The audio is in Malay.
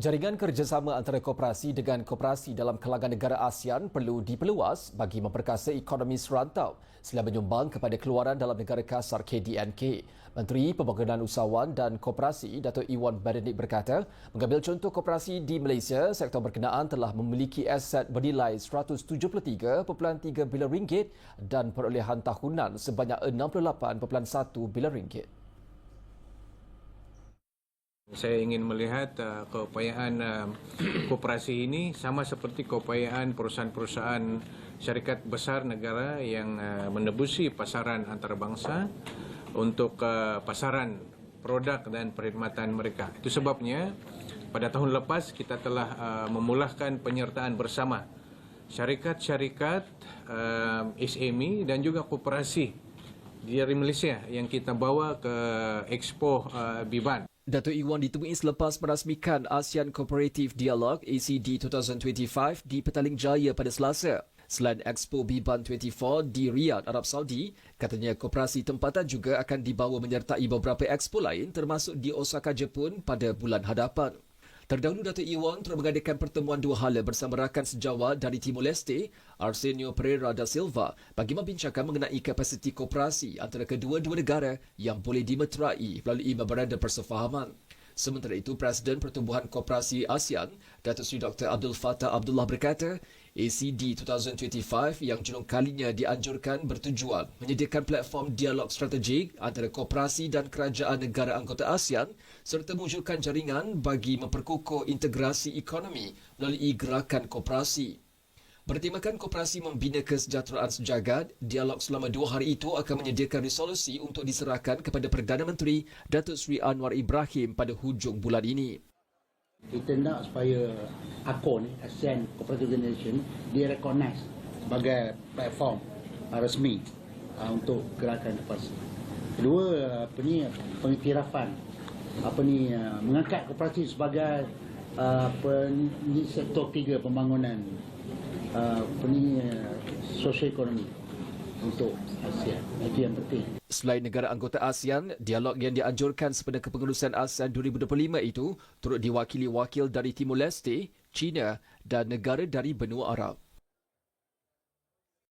Jaringan kerjasama antara koperasi dengan koperasi dalam kalangan negara ASEAN perlu diperluas bagi memperkasa ekonomi serantau sila menyumbang kepada keluaran dalam negara kasar KDNK. Menteri Pembangunan Usahawan dan Koperasi Datuk Iwan Benedict berkata, mengambil contoh koperasi di Malaysia, sektor berkenaan telah memiliki aset bernilai 173.3 bilion ringgit dan perolehan tahunan sebanyak 68.1 bilion ringgit. Saya ingin melihat uh, keupayaan uh, koperasi ini sama seperti keupayaan perusahaan-perusahaan syarikat besar negara yang uh, menebusi pasaran antarabangsa untuk uh, pasaran produk dan perkhidmatan mereka. Itu sebabnya pada tahun lepas kita telah uh, memulahkan penyertaan bersama syarikat-syarikat uh, SME dan juga koperasi dari Malaysia yang kita bawa ke Expo uh, Biban. Datuk Iwan ditemui selepas merasmikan ASEAN Cooperative Dialogue ACD 2025 di Petaling Jaya pada Selasa. Selain Expo Biban 24 di Riyadh, Arab Saudi, katanya koperasi tempatan juga akan dibawa menyertai beberapa expo lain termasuk di Osaka, Jepun pada bulan hadapan. Terdahulu Datuk Iwan telah mengadakan pertemuan dua hala bersama rakan sejawat dari Timor Leste, Arsenio Pereira da Silva, bagi membincangkan mengenai kapasiti koperasi antara kedua-dua negara yang boleh dimeterai melalui memorandum persefahaman. Sementara itu, Presiden Pertumbuhan Koperasi ASEAN, Datuk Seri Dr. Abdul Fattah Abdullah berkata, ACD 2025 yang julung kalinya dianjurkan bertujuan menyediakan platform dialog strategik antara koperasi dan kerajaan negara anggota ASEAN serta mewujudkan jaringan bagi memperkukuh integrasi ekonomi melalui gerakan koperasi. Bertemakan koperasi membina kesejahteraan sejagat, dialog selama dua hari itu akan menyediakan resolusi untuk diserahkan kepada Perdana Menteri Datuk Seri Anwar Ibrahim pada hujung bulan ini. Kita nak supaya ACO ni, ASEAN Cooperative Organization, dia recognize sebagai platform uh, resmi uh, untuk gerakan koperasi. Kedua, apa ni, pengiktirafan, apa ni, uh, mengangkat koperasi sebagai uh, pen, sektor tiga pembangunan uh, ni, uh, sosio-ekonomi untuk ASEAN. Itu yang penting. Selain negara anggota ASEAN, dialog yang dianjurkan sepada kepengurusan ASEAN 2025 itu turut diwakili wakil dari Timor Leste, China dan negara dari benua Arab.